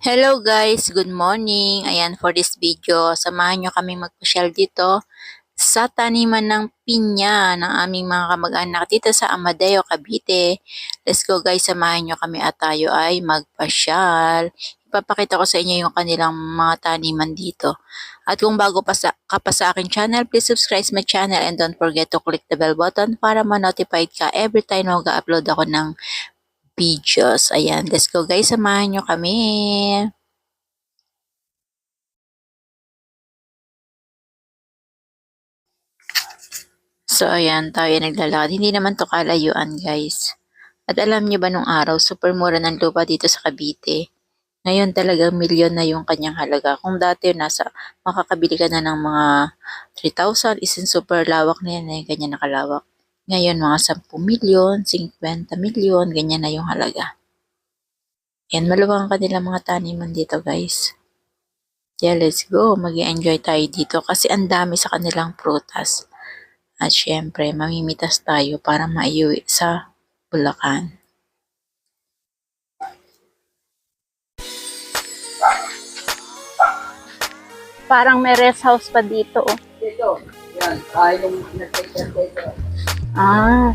Hello guys, good morning. Ayan for this video, samahan nyo kami magpasyal dito sa taniman ng pinya ng aming mga kamag-anak dito sa Amadeo, Cavite. Let's go guys, samahan nyo kami at tayo ay magpasyal. Ipapakita ko sa inyo yung kanilang mga taniman dito. At kung bago pa sa, ka pa sa akin channel, please subscribe my channel and don't forget to click the bell button para ma-notified ka every time mag-upload ako ng videos. Ayan, let's go guys, samahan nyo kami. So, ayan, tayo naglalakad. Hindi naman to kalayuan, guys. At alam niyo ba nung araw, super mura ng lupa dito sa Cavite. Ngayon talagang milyon na yung kanyang halaga. Kung dati nasa makakabili ka na ng mga 3,000, isin super lawak na yan, eh, ganyan nakalawak. Ngayon, mga 10 milyon, 50 milyon, ganyan na yung halaga. Yan, maluwang ang kanilang mga taniman dito, guys. Yeah, let's go. mag enjoy tayo dito kasi ang dami sa kanilang prutas. At syempre, mamimitas tayo para maiuwi sa Bulacan. Parang may rest house pa dito. Oh. Dito. Yan. Ah, yung nag-take dito. Ah,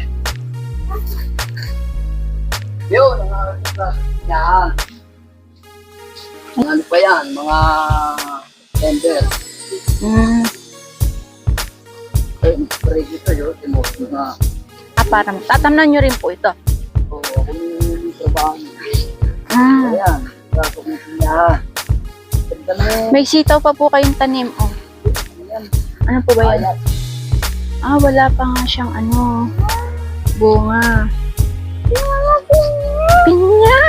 Yun, mga Yan. Ano pa yan? Mga tender. mm, Eh, spray dito yun. Timos na. ah parang tatamnan nyo rin po ito. O, kung yung trabaho. Ah, Ayan. Kaya kung yan. May sitaw pa po kayong tanim. Oh. Ano po ba yan? Ah, wala pa nga siyang ano, bunga. Pinya!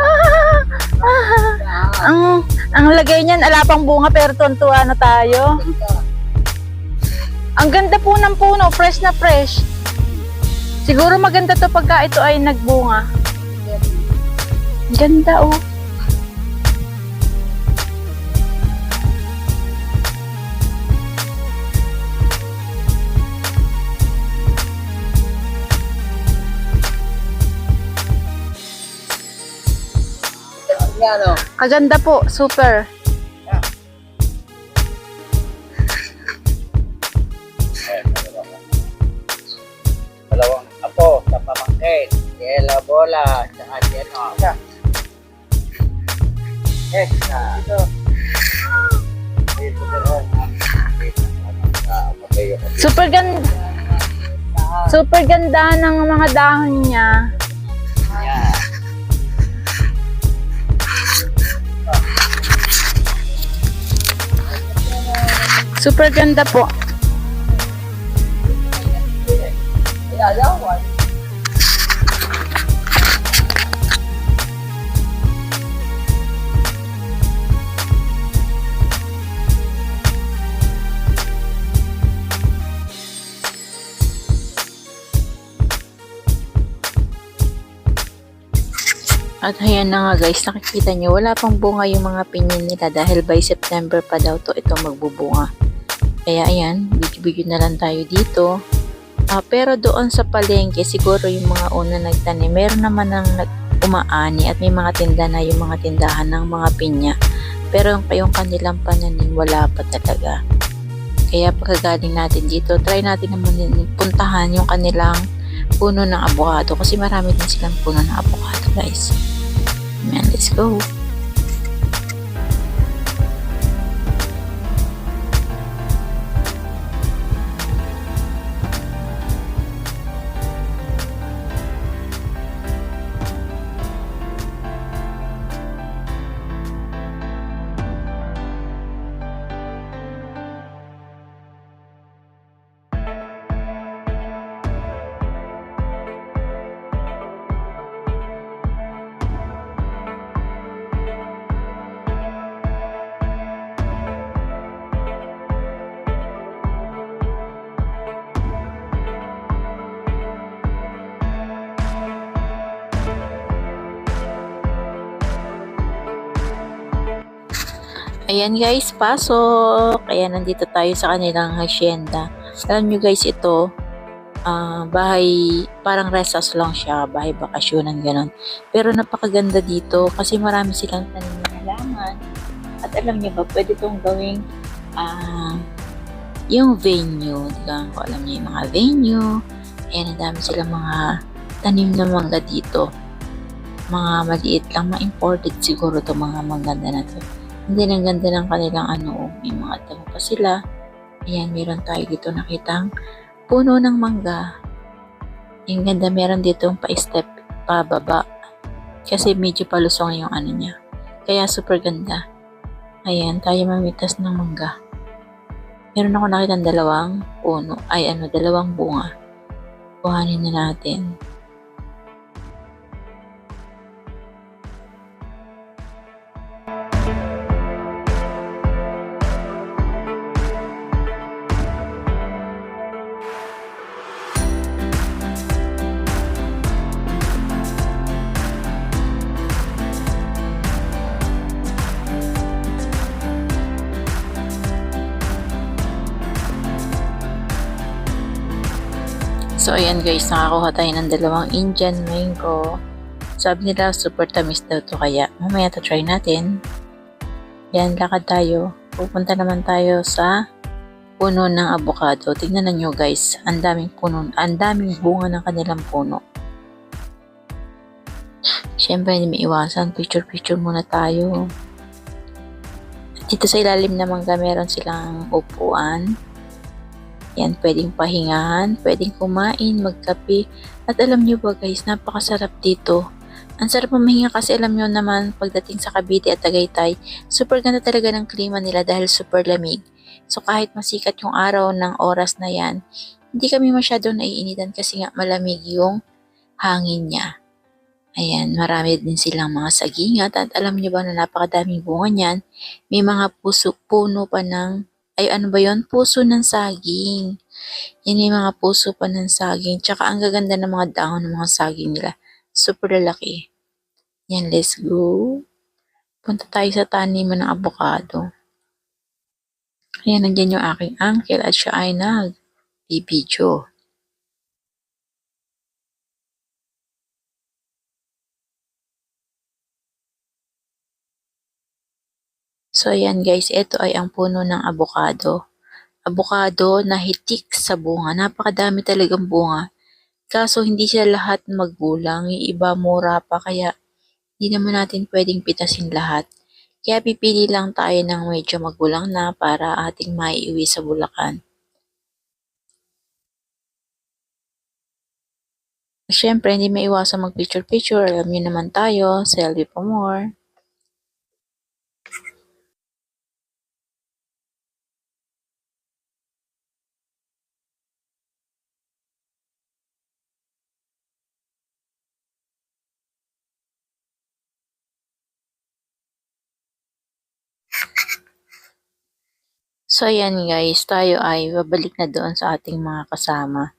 Ah, ah, ang, ang lagay niyan, alapang bunga pero tuntua na tayo. Ang ganda po ng puno, fresh na fresh. Siguro maganda to pagka ito ay nagbunga. Ganda oh. Yan, o. Kaganda po, super. Dalawang apo sa pamangkin. Yela bola. Tsaka Jeno. Extra. Dito. Dito meron. Super ganda. Super ganda ng mga dahon niya. Super ganda po. At ayan na nga guys, nakikita nyo, wala pang bunga yung mga pinyin nila dahil by September pa daw to ito magbubunga. Kaya ayan, video-video na lang tayo dito. Ah, pero doon sa palengke, siguro yung mga una nagtanim, meron naman ng nag umaani at may mga tinda na yung mga tindahan ng mga pinya. Pero yung, kanilang pananim, wala pa talaga. Kaya pagkagaling natin dito, try natin naman puntahan yung kanilang puno ng avocado kasi marami din silang puno ng avocado guys. Ayan, let's go. Ayan guys, pasok. Ayan, nandito tayo sa kanilang hacienda. Alam nyo guys, ito, ah, bahay, parang rest house lang siya, bahay bakasyonan, ganon. Pero napakaganda dito kasi marami silang tanim na halaman. At alam niyo ba, pwede itong gawing ah, yung venue. Di ba? Kung alam niyo yung mga venue. Ayan, ang dami silang mga tanim na mangga dito. Mga maliit lang, mga imported siguro to mga mangganda na to. Hindi ang ganda ng kanilang ano, may mga damo pa sila. Ayan, meron tayo dito nakitang puno ng mangga. Ang ganda, meron dito pa-step pababa. Kasi medyo palusong yung ano niya. Kaya super ganda. Ayan, tayo mamitas ng mangga. Meron ako nakita dalawang puno. Ay, ano, dalawang bunga. Kuhanin na natin. So, ayan guys, nakakuha tayo ng dalawang Indian mango. Sabi nila, super tamis daw to kaya mamaya to try natin. Yan, lakad tayo. Pupunta naman tayo sa puno ng avocado. Tingnan nyo guys, ang daming puno, ang daming bunga ng kanilang puno. Siyempre, hindi may iwasan. Picture-picture muna tayo. Dito sa ilalim naman meron silang upuan. Yan, pwedeng pahingahan, pwedeng kumain, magkape. At alam nyo ba guys, napakasarap dito. Ang sarap mamahinga kasi alam nyo naman pagdating sa Cavite at Tagaytay, super ganda talaga ng klima nila dahil super lamig. So kahit masikat yung araw ng oras na yan, hindi kami masyadong naiinitan kasi nga malamig yung hangin niya. Ayan, marami din silang mga sagingat at alam nyo ba na napakadaming bunga niyan. May mga puso, puno pa ng ay ano ba yon Puso ng saging. Yan yung mga puso pa ng saging. Tsaka ang gaganda ng mga dahon ng mga saging nila. Super lalaki. Yan, let's go. Punta tayo sa taniman ng avocado. Ayan, nandiyan yung aking uncle at siya ay nag-video. So, ayan guys, ito ay ang puno ng avocado. Avocado na hitik sa bunga. Napakadami talagang bunga. Kaso, hindi sila lahat magbulang. Yung iba mura pa, kaya hindi naman natin pwedeng pitasin lahat. Kaya pipili lang tayo ng medyo magulang na para ating maiiwi sa Bulacan. Siyempre, hindi maiwasan mag-picture-picture. Alam niyo naman tayo, selfie pa more. So, ayan guys, tayo ay babalik na doon sa ating mga kasama.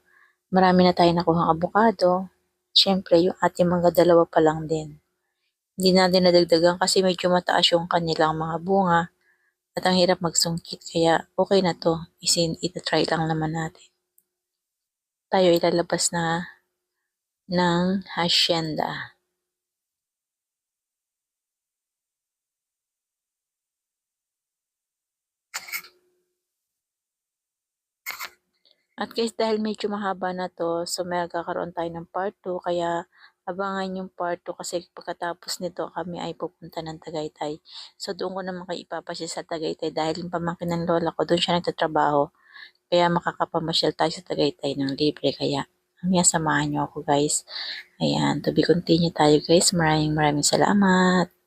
Marami na tayo nakuhang abukado. Siyempre, yung ating mga dalawa pa lang din. Hindi natin nadagdagan kasi medyo mataas yung kanilang mga bunga at ang hirap magsungkit kaya okay na to. Isin, itatry lang naman natin. Tayo ilalabas na ng hacienda. At guys, dahil medyo mahaba na to, so may kakaroon tayo ng part 2, kaya abangan yung part 2 kasi pagkatapos nito kami ay pupunta ng Tagaytay. So doon ko naman kayo ipapasya sa Tagaytay dahil yung pamangkin ng lola ko, doon siya nagtatrabaho. Kaya makakapamasyal tayo sa Tagaytay ng libre. Kaya mamaya samahan niyo ako guys. Ayan, to be continue tayo guys. Maraming maraming salamat.